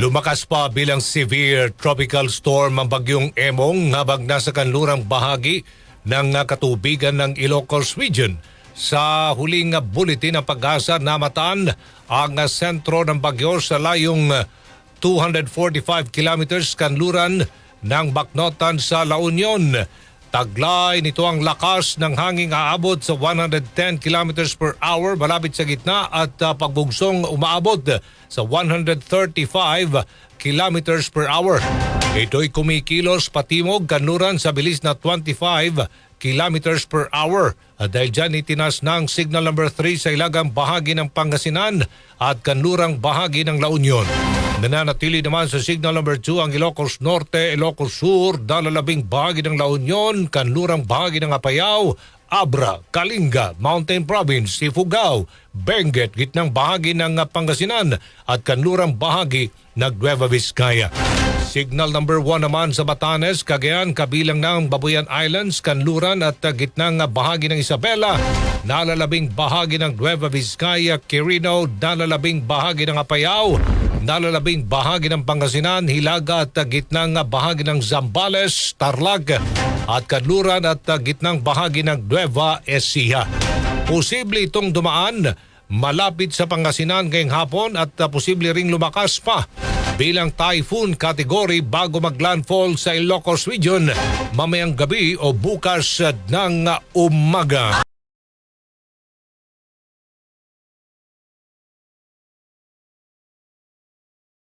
Lumakas pa bilang severe tropical storm ang bagyong Emong habang nasa kanlurang bahagi ng katubigan ng Ilocos Region. Sa huling bulletin ng pag-asa namataan ang sentro ng bagyo sa layong ah, 245 kilometers kanluran ng Baknotan sa La Union. Taglay nito ang lakas ng hanging aabot sa 110 kilometers per hour malapit sa gitna at uh, pagbugsong umaabot sa 135 kilometers per hour. Ito'y kumikilos patimog kanluran sa bilis na 25 kilometers per hour. At dahil dyan itinas ng signal number 3 sa ilagang bahagi ng Pangasinan at kanlurang bahagi ng La Union. Nananatili naman sa signal number 2 ang Ilocos Norte, Ilocos Sur, dalalabing bahagi ng La Union, kanlurang bahagi ng Apayao, Abra, Kalinga, Mountain Province, Ifugao, Benguet, gitnang bahagi ng Pangasinan at kanlurang bahagi ng Nueva Vizcaya. Signal number 1 naman sa Batanes, Cagayan, kabilang ng Babuyan Islands, Kanluran at gitnang bahagi ng Isabela, nalalabing bahagi ng Nueva Vizcaya, Quirino, nalalabing bahagi ng Apayao, nalalabing bahagi ng Pangasinan, Hilaga at gitnang bahagi ng Zambales, Tarlac at Kanluran at gitnang bahagi ng Nueva Ecija. Posible itong dumaan malapit sa Pangasinan ngayong hapon at posible ring lumakas pa bilang typhoon category bago maglandfall sa Ilocos Region mamayang gabi o bukas ng umaga.